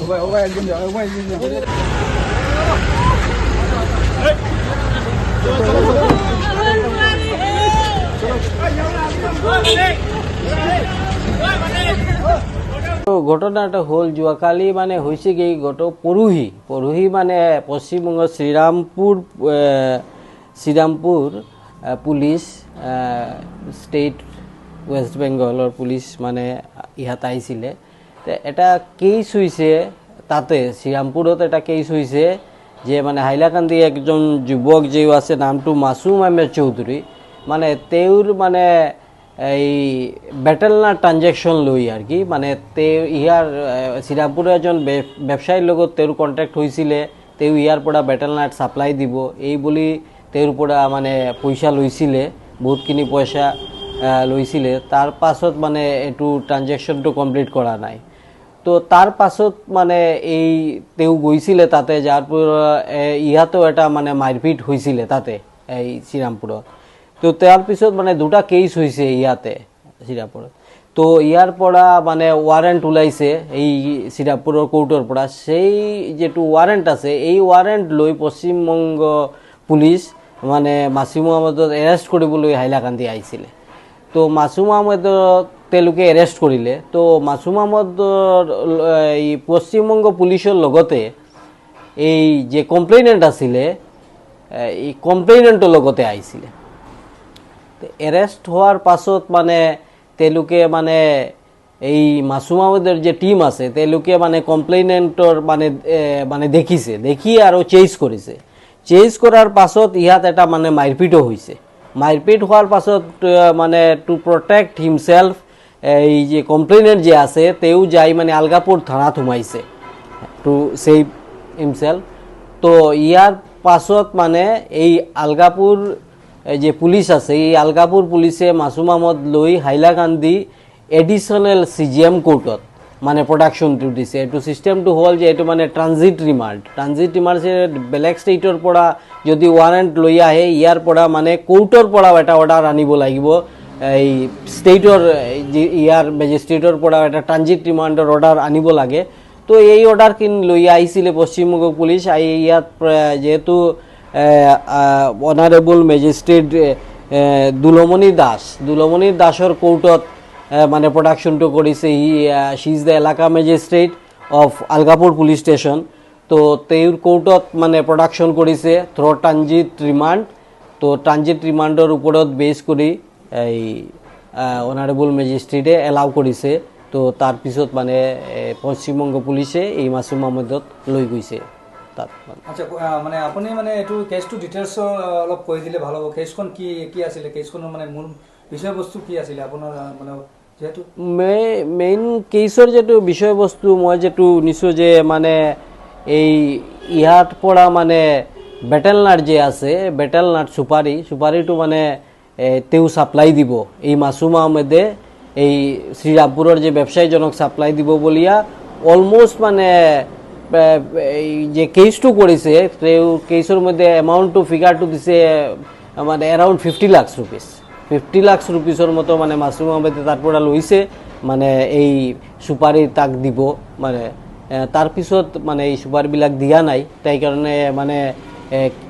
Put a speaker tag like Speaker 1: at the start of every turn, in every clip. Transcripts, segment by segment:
Speaker 1: 我外我外进去，外进去。哎。ঘটনাটা হল, যোৱাকালি মানে হৈছে কি গত পৰহি। পৰহি মানে Paschimbanga Srirampur Srirampur police state west বেংগলৰ পুলিচ মানে ইয়াত আহিছিলে। এটা কেছ হৈছে তাতে, শ্ৰীৰামপুৰত এটা কেছ হৈছে যে মানে হাইলাকান্দি একজন যুৱক যে আছে, নামটো মাছুম আহমেদ চৌধুৰী মানে তেওঁৰ মানে এই বেটেলনাৰ ট্ৰানজেকশ্যন লৈ আৰু কি। মানে তেওঁ ইয়াৰ শ্ৰীৰামপুৰৰ এজন বে- ব্যৱসায়ীৰ লগত তেওঁৰ কণ্টেক্ট হৈছিলে তেওঁ ইয়াৰ পৰা বেটেলনাট ছাপ্লাই দিব। এই বুলি তেওঁৰ পৰা মানে পইচা লৈছিলে বহুতখিনি পইচা লৈছিলে তাৰ পাছত মানে এইটো ট্ৰানজেকশ্যনটো কমপ্লিট কৰা নাই। তো তাৰ পাছত মানে এই তেওঁ গৈছিলে তাতে, যাৰ পৰা ইয়াতো এটা মানে মাৰপিট হৈছিলে তাতে, এই শ্ৰীৰামপুৰত তো তাৰ পিছত মানে দুটা কেছ হৈছে ইয়াতে শ্ৰীৰামপুৰত তো ইয়াৰ পৰা মানে ৱাৰেণ্ট ওলাইছে, এই শ্ৰীৰামপুৰৰ কোৰ্টৰ পৰা। সেই যিটো ৱাৰেণ্ট আছে, এই ৱাৰেণ্ট লৈ পশ্চিমবংগ পুলিচ মানে মাছুম আহমেদক এৰেষ্ট কৰিবলৈ হাইলাকান্দি আহিছিলে। তো মাছুম আহমেদক তেওঁলোকে এৰেষ্ট কৰিলে। তো মাছুম আহমেদৰ এই পশ্চিমবংগ পুলিচৰ লগতে এই যে কমপ্লেইনেণ্ট আছিলে, এই কমপ্লেইনেণ্টৰ লগতে আহিছিলে। এৰেষ্ট হোৱাৰ পাছত মানে তেওঁলোকে মানে এই মাছুম যে টীম আছে, তেওঁলোকে মানে কমপ্লেইনেণ্টৰ মানে মানে দেখিছে, দেখি আৰু চেজ কৰিছে। চেজ কৰাৰ পাছত ইয়াত এটা মানে মাৰপিটো হৈছে। মাৰপিট হোৱাৰ পাছত মানে টু প্ৰটেক্ট হিমছেল্ফ এই যে কমপ্লেইনেণ্ট যে আছে, তেওঁ যাই মানে আলগাপুৰ থানাত সোমাইছে টু ছেভ হিমছেল্ফ তো ইয়াৰ পাছত মানে এই আলগাপুৰ এই যে পুলিচ আছে, এই আলগাপুৰ পুলিচে মাছুম আহমদ লৈ Hailakandi additional C J M কোৰ্টত মানে প্ৰডাকশ্যনটো দিছে। এইটো ছিষ্টেমটো হ'ল যে এইটো মানে ট্ৰানজিট ৰিমাণ্ড ট্ৰানজিট ৰিমাণ্ড বেলেগ ষ্টেটৰ পৰা যদি ৱাৰেণ্ট লৈ আহে, ইয়াৰ পৰা মানে কোৰ্টৰ পৰাও এটা অৰ্ডাৰ আনিব লাগিব। এই ষ্টেটৰ ইয়াৰ মেজিষ্ট্ৰেটৰ পৰা এটা ট্ৰানজিট ৰিমাণ্ডৰ অৰ্ডাৰ আনিব লাগে। তো এই অৰ্ডাৰখিনি লৈ আহিছিলে পশ্চিমবংগ পুলিচ ইয়াত যিহেতু অনাৰেবল মেজিষ্ট্ৰেট দুলমণি দাস। দুলমণি দাসৰ কোৰ্টত এ, মানে প্ৰডাকশ্যনটো কৰিছে ই হি ইজ দ্য এলেকা magistrate of Alagapur police station তো তেওঁৰ কোৰ্টত মানে প্ৰডাকশ্যন কৰিছে থ্ৰ' ট্ৰানজিট ৰিমাণ্ড তো ট্ৰানজিট ৰিমাণ্ডৰ ওপৰত বেছ কৰি এই অনাৰেবল মেজিষ্ট্ৰেটে এলাউ কৰিছে তো তাৰপিছত মানে পশ্চিমবংগ পুলিচে এই মাছুম আহমেদক লৈ গৈছে। তাত মানে।
Speaker 2: আচ্ছা মানে আপুনি মানে এইটো কেছটো ডিটেইলছ অলপ কৈ দিলে ভালো হ'ব। কেছখন কি কি আছিলে? কেছখনৰ মানে মূল বিষয়বস্তু কি আছিলে? আপোনাৰ মানে যিহেতু
Speaker 1: মে- মেইন কেছৰ যিটো বিষয়বস্তু মই যিটো শুনিছোঁ যে মানে এই ইয়াৰ পৰা মানে বেটেল নাট যে আছে বেটেল নাট চুপাৰী চুপাৰীটো মানে তেওঁ ছাপ্লাই দিব। এই মাছুম আহমেদে এই শ্ৰীৰামপুৰৰ যে ব্যৱসায়ীজনক ছাপ্লাই দিব বলিয়া অলমষ্ট মানে যে কেছটো কৰিছে তেওঁ কেছৰ মধ্যে এমাউণ্টটো ফিগাৰটো দিছে মানে around fifty lakhs rupees fifty lakhs ৰুপিজৰ মতো মানে মাছুম আহমেদে তাৰ পৰা লৈছে মানে এই চুপাৰী তাক দিব মানে তাৰপিছত মানে এই চুপাৰবিলাক দিয়া নাই, তাই কাৰণে মানে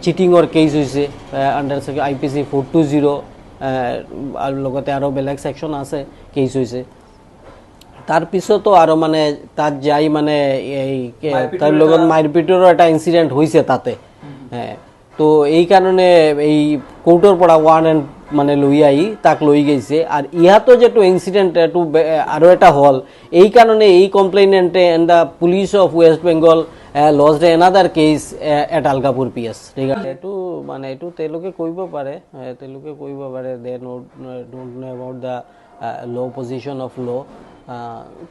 Speaker 1: চিটিঙৰ কেছ হৈছে under I P C four two zero' লগতে আৰু বেলেগ ছেকশ্যন আছে কেছ হৈছে। তাৰপিছতো আৰু মানে তাত যাই মানে এই তাৰ লগত মাৰপিটৰো এটা ইনচিডেণ্ট হৈছে তাতে। হে, তো এই কাৰণে এই কোৰ্টৰ পৰা ৱাৰেণ্ট মানে লৈ আহি তাক লৈ গৈছে। আৰু ইয়াতো যিটো ইনচিডেণ্ট এইটো আৰু এটা হ'ল এই কাৰণে এই কমপ্লেইনেণ্টে and the police of West Bengal lost another case at Algapur P S এইটো মানে এইটো তেওঁলোকে কৰিব পাৰে তেওঁলোকে কৰিব পাৰে they not don't know about the law' position of law'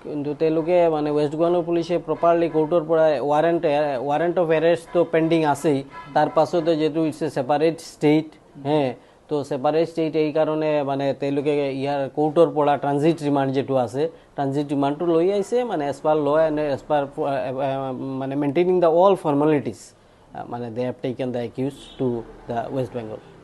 Speaker 1: কিন্তু তেওঁলোকে মানে ৱেষ্ট বেংগল পুলিচে প্ৰপাৰলি কোৰ্টৰ পৰা ৱাৰেণ্ট ৱাৰেণ্ট অফ এৰেষ্টটো পেণ্ডিং আছেই। তাৰ পাছতে যিহেতু ইটছ এ ছেপাৰেট ষ্টেট হে। তো ছেপাৰেট ষ্টেট এই কাৰণে মানে তেওঁলোকে ইয়াৰ কোৰ্টৰ পৰা ট্ৰানজিট ৰিমাণ্ড যিটো আছে ট্ৰানজিট ৰিমাণ্ডটো লৈ আহিছে মানে as per law' and as per মানে মেইনটেইনিং দ্য অল ফৰ্মেলিটিজ মানে they have taken the accused to the west Bengal